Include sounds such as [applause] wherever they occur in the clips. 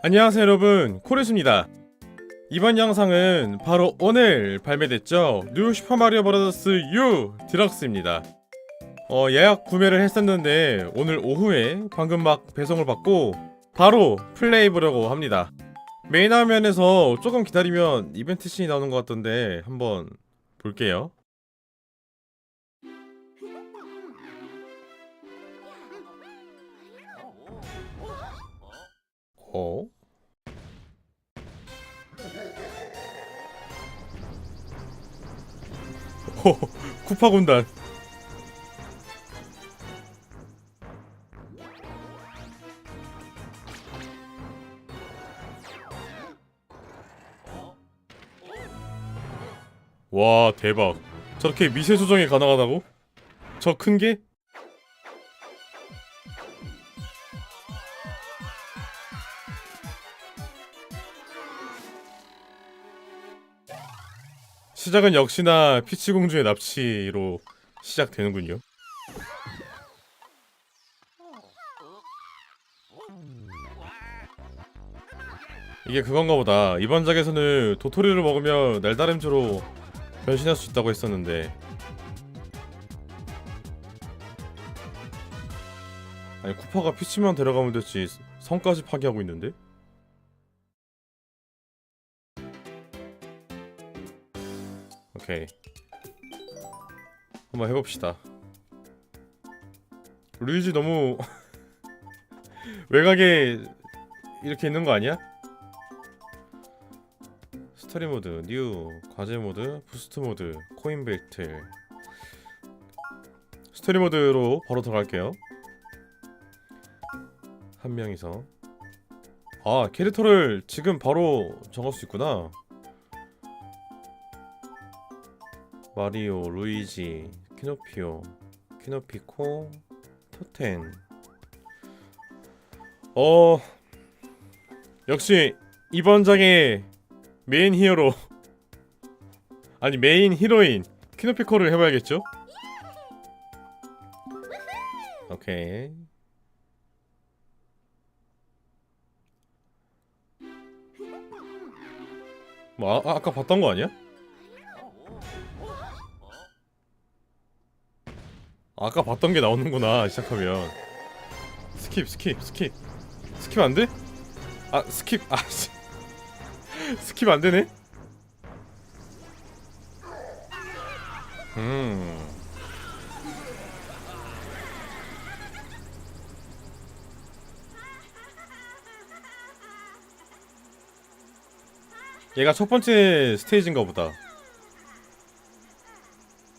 안녕하세요 여러분. 코레스입니다. 이번 영상은 바로 오늘 발매됐죠? 뉴 슈퍼마리오 브라더스 U 디럭스입니다. 어, 예약 구매를 했었는데 오늘 오후에 방금 막 배송을 받고 바로 플레이 보려고 합니다. 메인 화면에서 조금 기다리면 이벤트 씬이 나오는 것 같던데 한번 볼게요. 어? 호, 쿠파 군단. 와 대박. 저렇게 미세 조정이 가능하다고? 저 큰 게? 시작은 역시나 피치 공주의 납치로 시작되는군요. 이게 그건가 보다. 이번 작에서는 도토리를 먹으면 날다림쥐로 변신할 수 있다고 했었는데. 아니 쿠파가 피치만 데려가면 됐지 성까지 파괴하고 있는데? 오케이. 한번 해봅시다. 루이지 너무 [laughs] 외곽에 이렇게 있는 거 아니야? 스토리 모드, 뉴, 과제 모드, 부스트 모드, 코인 벨트. 스토리 모드로 바로 들어갈게요. 한 명이서 아 캐릭터를 지금 바로 정할 수 있구나 마리오, 루이지, 키노피오, 키노피코, 토텐. 어 역시 이번 장의 메인 히어로 [laughs] 아니 메인 히로인 키노피코를 해봐야겠죠? 오케이. 뭐 아, 아까 봤던 거 아니야? 아까 봤던 게 나오는구나 시작하면 스킵 스킵 스킵 스킵 안 돼? 아 스킵 아 씨. [laughs] 스킵 안 되네? 음 얘가 첫 번째 스테이지인가 보다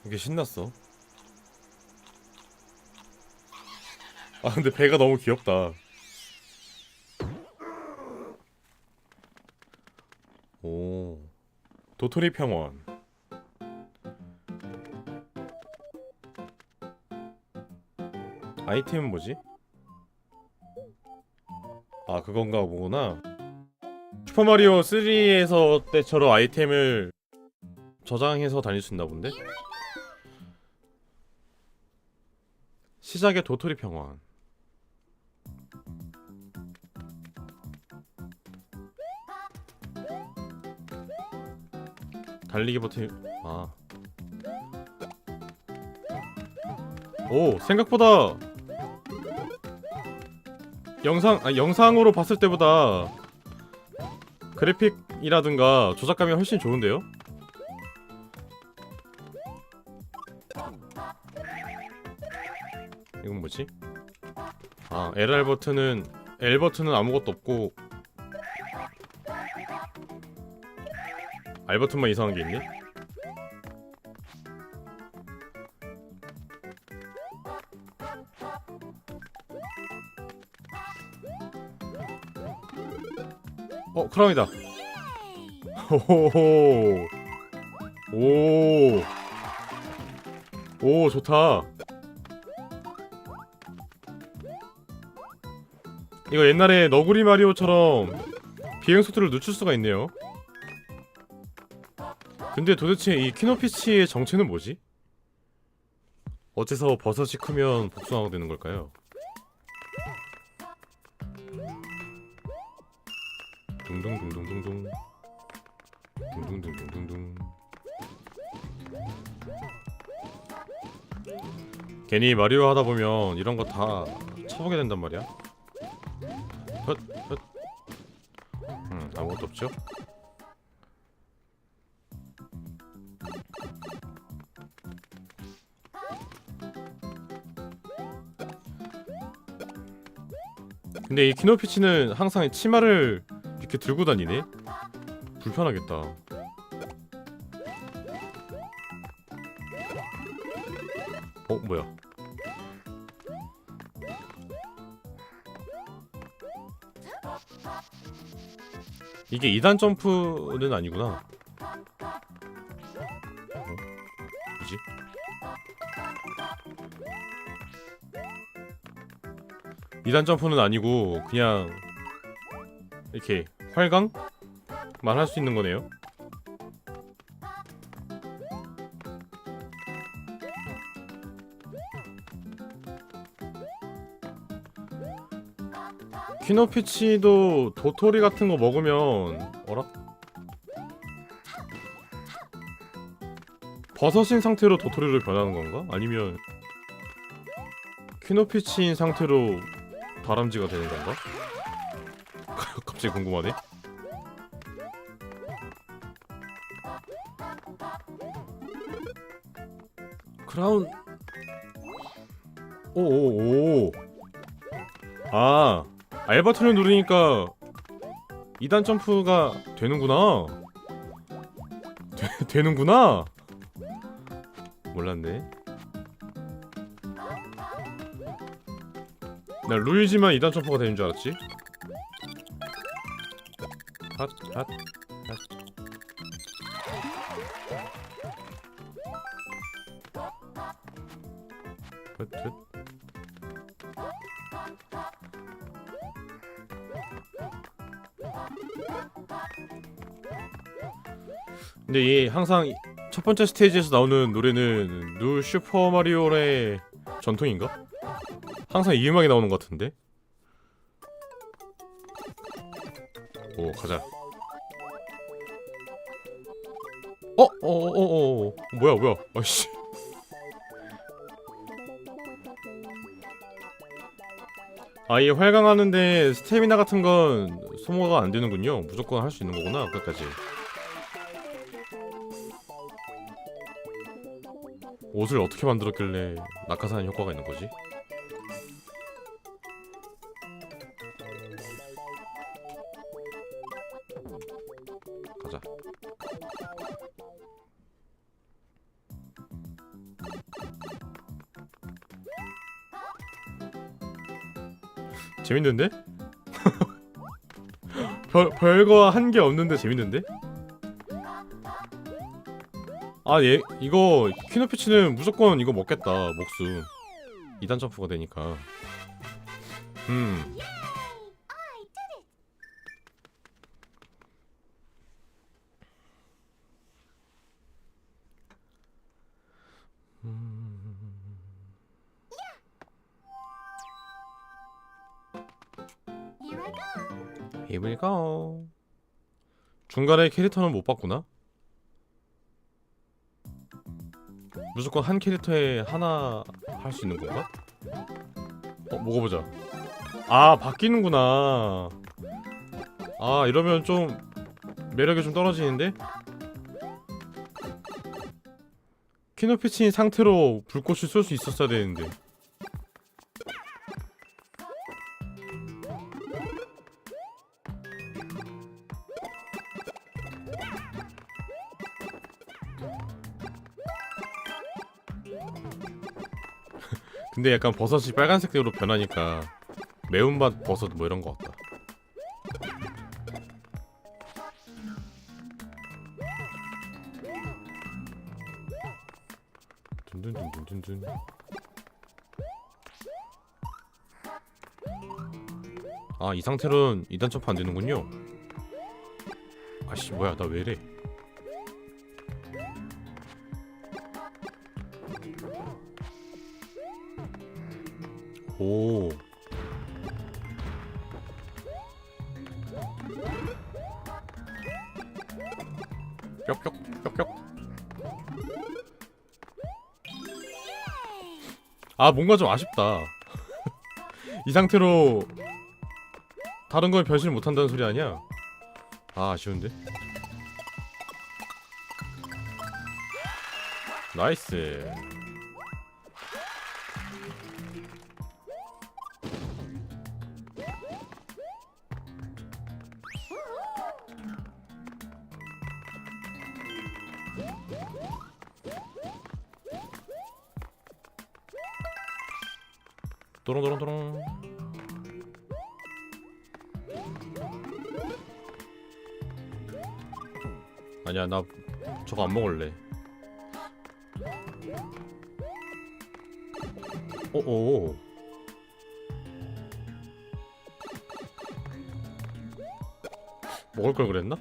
이게 신났어 아 근데 배가 너무 귀엽다. 오 도토리 평원. 아이템은 뭐지? 아 그건가 보구나. 슈퍼마리오 3에서 때처럼 아이템을 저장해서 다닐 수 있나 본데? 시작의 도토리 평원. 달리기 버튼 아. 오, 생각보다 영상 아 영상으로 봤을 때보다 그래픽이라든가 조작감이 훨씬 좋은데요? 이건 뭐지? 아, LR 버튼은 L 버튼은 아무것도 없고 R 버튼만 이상한 게 있네. 어, 크라운이다. 호호호. 오. 오, 좋다. 이거 옛날에 너구리 마리오처럼 비행 속도를 늦출 수가 있네요. 근데 도대체 이 키노피치의 정체는 뭐지? 어째서 버섯이 크면 복숭아가 되는 걸까요? 둥둥둥둥둥둥 둥둥둥둥둥둥 괜히 마리오 하다 보면 이런 거 다 쳐보게 된단 말이야. 헛, 헛. 음, 아무것도 없죠? 근데 이 키노피치는 항상 이 치마를 이렇게 들고 다니네? 불편하겠다. 어, 뭐야? 이게 2단 점프는 아니구나. 2단 점프는 아니고 그냥 이렇게 활강만 할 수 있는 거네요 키노피치도 도토리 같은 거 먹으면 어라? 버섯인 상태로 도토리로 변하는 건가? 아니면 키노피치인 상태로 다람쥐가 되는 건가? [laughs] 갑자기 궁금하네. 크라운. 오오오. 아 알바트를 누르니까 2단 점프가 되는구나. 되, 되는구나. 몰랐네 나 루이지만 2단 점프가 되는 줄 알았지 핫, 핫, 핫. 헛, 헛. 근데 이 항상 이- 첫 번째 스테이지에서 나오는 노래는 누 슈퍼 마리오의 전통인가? 항상 이 음악이 나오는 것 같은데. 오 가자. 어, 어, 어, 어, 어, 뭐야, 뭐야, 아씨. 아이 활강하는데 스태미나 같은 건 소모가 안 되는군요. 무조건 할 수 있는 거구나. 끝까지. 옷을 어떻게 만들었길래 낙하산 효과가 있는 거지? 재밌는데? [laughs] 별, 별거 한 게 없는데 재밌는데? 아, 얘 이거 키노피치는 무조건 이거 먹겠다. 목숨. 2단 점프가 되니까. 음. Here we go. 중간에 캐릭터는 못 바꾸나? 무조건 한 캐릭터에 하나 할 수 있는 건가? 어, 먹어보자. 아, 바뀌는구나. 아, 이러면 좀 매력이 좀 떨어지는데? 키노피치인 상태로 불꽃을 쏠 수 있었어야 되는데. 근데 약간 버섯이 빨간색으로 변하니까 매운맛 버섯 뭐 이런 거 같다. 둔둔둔둔둔둔. 아, 이 상태로는 2단 점프 안 되는군요. 아씨, 뭐야, 나 왜래? 오. 뾱뾱 뾱뾱 아 뭔가 좀 아쉽다 [laughs] 이 상태로 다른 걸 변신을 못 한다는 소리 아니야? 아 아쉬운데 나이스 도롱도롱도롱. 아니야 나 저거 안 먹을래. 오오 먹을 걸 그랬나?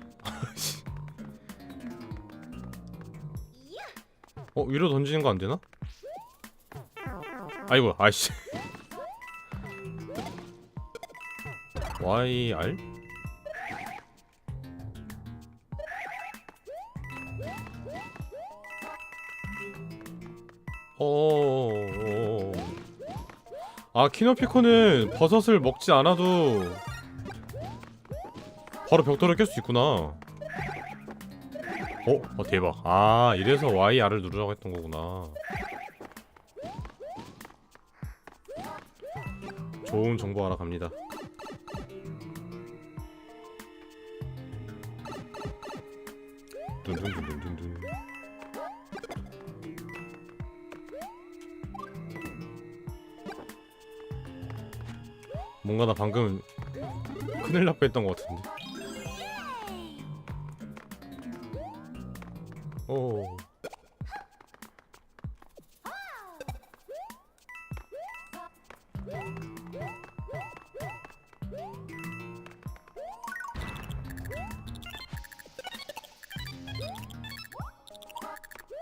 위로 던지는 거 안 되나? 아이고 아이씨 YR? 어어어어 아 키노피코는 버섯을 먹지 않아도 바로 벽돌을 깰 수 있구나 어? 어 대박. 아 이래서 YR을 누르라고 했던 거구나. 좋은 정보 알아갑니다. 둔둔둔둔둔둔. 뭔가 나 방금 큰일 날 뻔했던 것 같은데 오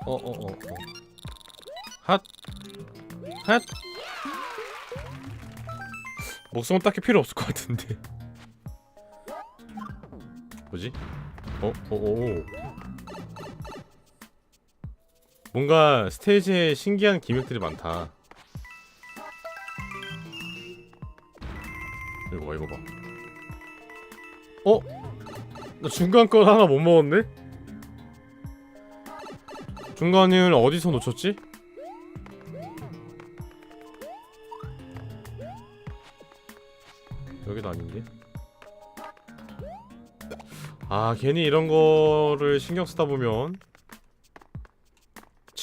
어어어 어. 핫! 핫! 목숨은 딱히 필요 없을 것 같은데 뭐지? 어? 어 어 뭔가 스테이지에 신기한 기믹들이 많다 이거 봐 이거 봐 어? 나 중간 건 하나 못 먹었네? 중간을 어디서 놓쳤지? 여기도 아닌데? 아 괜히 이런 거를 신경 쓰다 보면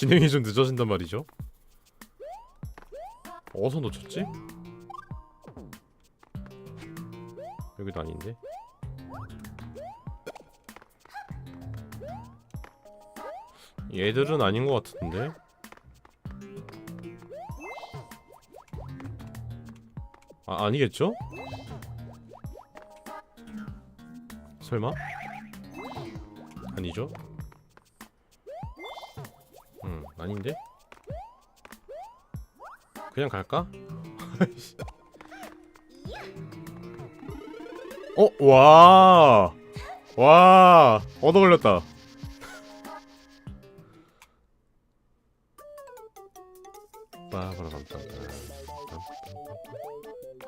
진행이 좀 늦어진단 말이죠 어디서 놓쳤지? 여기도 아닌데? 얘들은 아닌 것 같은데? 아, 아니겠죠? 설마? 아니죠? 음, 아닌데? 그냥 갈까? [laughs] 어, 와! 와! 얻어 걸렸다.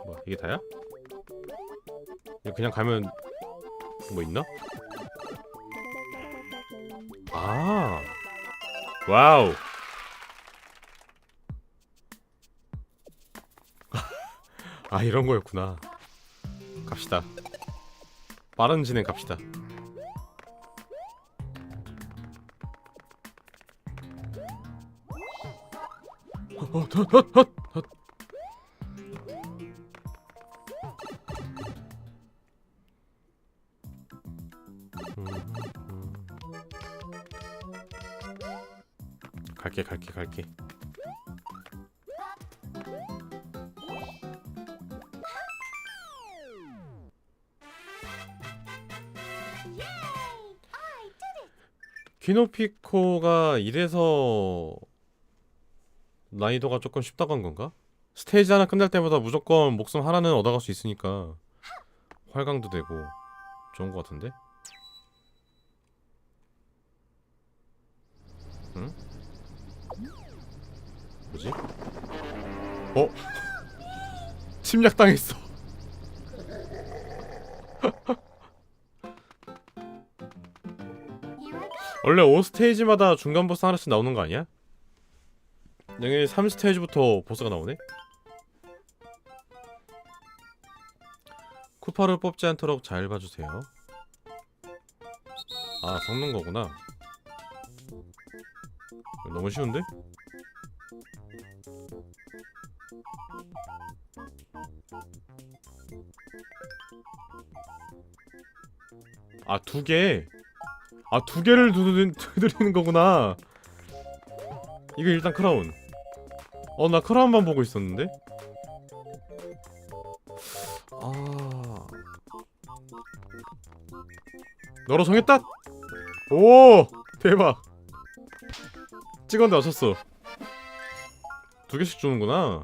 뭐 이게 다야? 그냥 가면 뭐 있나? 아 와우. [laughs] 아 이런 거였구나. 갑시다. 빠른 진행 갑시다. 헛, 헛, 헛, 헛, 갈게 갈게 키노피코가 이래서 난이도가 조금 쉽다고 한 건가? 스테이지 하나 끝날 때마다 무조건 목숨 하나는 얻어갈 수 있으니까 활강도 되고 좋은 것 같은데? 응? 뭐지? 어? 침략당했어. 원래 5스테이지마다 중간 보스 하나씩 나오는 거 아니야? 여기 3스테이지부터 보스가 나오네? 쿠파를 뽑지 않도록 잘 봐주세요. 아, 섞는 거구나. 너무 쉬운데? 아, 두 개. 아, 두 개를 두드리는, [laughs] 두드리는 거구나. 이거 일단 크라운. 어, 나 크라운만 보고 있었는데? 아. 너로 정했다! 오! 대박! 찍었는데 맞췄어. 두 개씩 주는구나.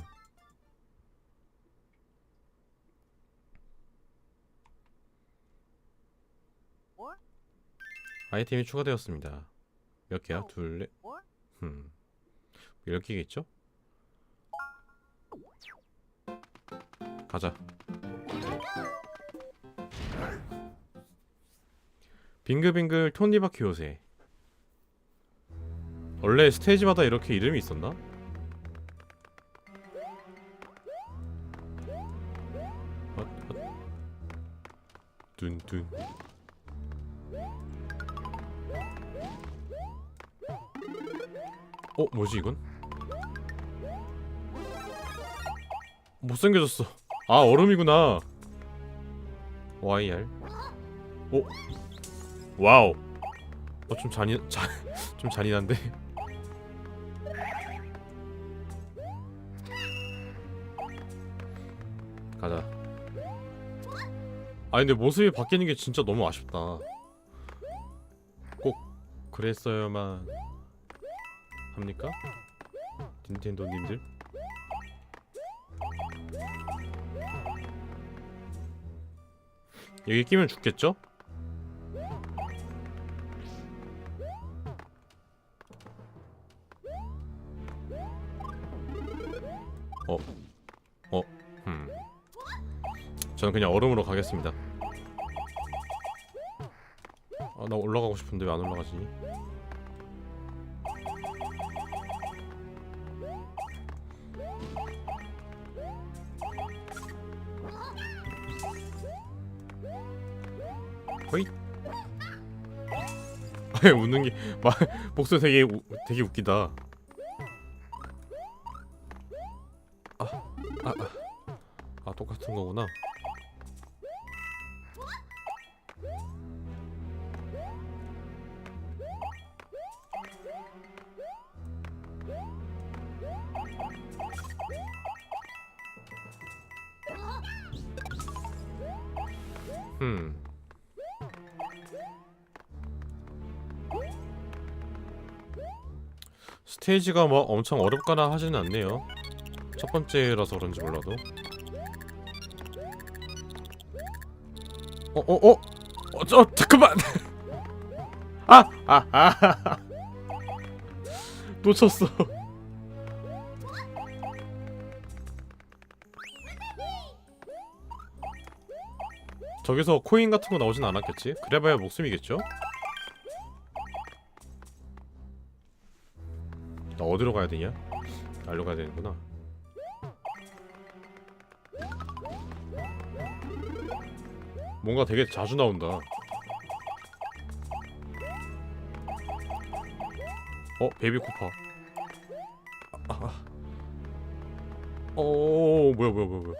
아이템이 추가되었습니다. 몇 개야? 둘, 넷. 음. 열 개겠죠? 가자. 빙글빙글 톱니바퀴 요새. 원래 스테이지마다 이렇게 이름이 있었나? 헛, 헛. 둔둔. 어 뭐지 이건? 못생겨졌어. 아 얼음이구나. YR 오 와우. 어좀 잔인 [laughs] 잔, 좀 잔인한데? 가자. 아 근데 모습이 바뀌는 게 진짜 너무 아쉽다. 꼭 그랬어야만 합니까? 닌텐도님들? 여기 끼면 죽겠죠? 어, 어, 음. 저는 그냥 얼음으로 가겠습니다. 아, 나 올라가고 싶은데 왜 안 올라가지? 호잇 [laughs] 아니 웃는 게 막, 목소리 되게 우, 되게 웃기다. 아, 아, 아, 아 똑같은 거구나. 음 스테이지가 뭐 엄청 어렵거나 하지는 않네요. 첫 번째라서 그런지 몰라도. 어, 어, 어, 어, 저, 잠깐만. [laughs] 아, 아, 아, [laughs] 놓쳤어. [laughs] 저기서 코인 같은 거 나오진 않았겠지? 그래봐야 목숨이겠죠? 나 어디로 가야 되냐? 날로 가야 되는구나. 뭔가 되게 자주 나온다. 어, 베이비 쿠파. 어, 뭐야, 뭐야, 뭐야, 뭐야.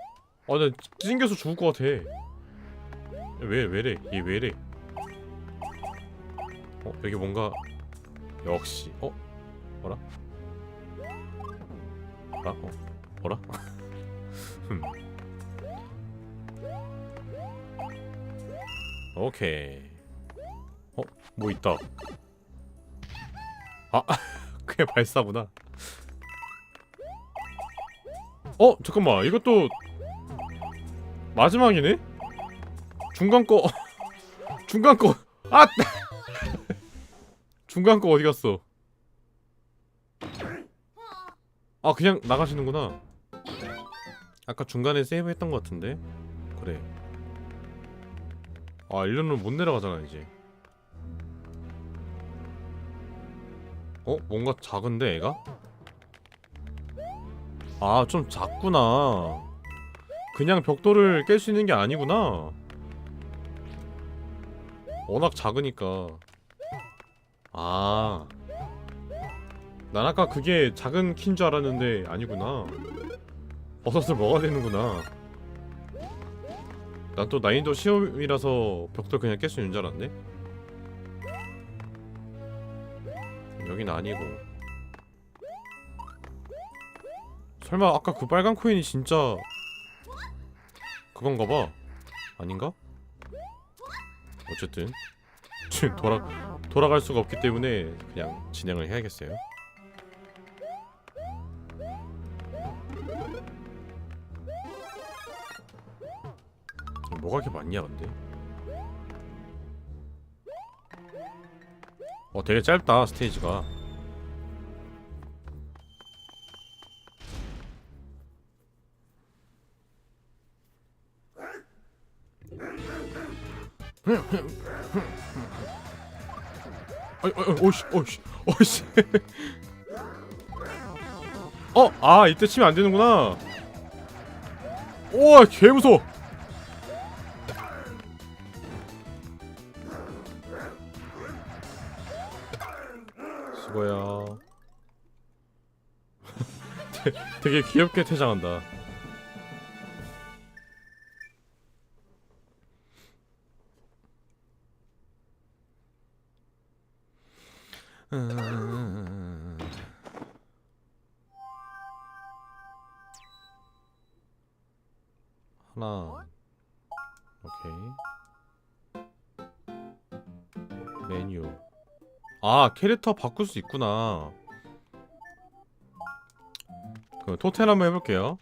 아, 나 찡겨서 죽을 것 같아. 왜, 왜래? 얘 왜래? 어, 여기 뭔가 역시. 어, 뭐라? 아, 어, 뭐라? [laughs] 흠. 오케이. 어, 뭐 있다. 아, [laughs] 그게 발사구나. 어, 잠깐만. 이것도 마지막이네? 중간 거 [laughs] 중간 거 아! 중간 거 어디 갔어? 아 그냥 나가시는구나. 아까 중간에 세이브 했던 것 같은데? 그래. 아 일로는 못 내려가잖아 이제. 어? 뭔가 작은데 애가? 아 좀 작구나. 그냥 벽돌을 깰 수 있는 게 아니구나. 워낙 작으니까. 아. 난 아까 그게 작은 키인 줄 알았는데 아니구나. 버섯을 먹어야 되는구나. 난 또 난이도 시험이라서 벽돌 그냥 깰 수 있는 줄 알았네. 여긴 아니고. 설마 아까 그 빨간 코인이 진짜 그건가 봐. 아닌가? 어쨌든 지금 [laughs] 돌아 돌아갈 수가 없기 때문에 그냥 진행을 해야겠어요. 뭐가 이렇게 많냐 근데? 어 되게 짧다 스테이지가. 어이, 어이, 오씨, 오씨, 오씨. 어, 아, 이때 치면 안 되는구나. 우와, 개 무서워. 되- 되게 귀엽게 퇴장한다. 음. 하나 오케이 메뉴 아 캐릭터 바꿀 수 있구나 그 토템 한번 해볼게요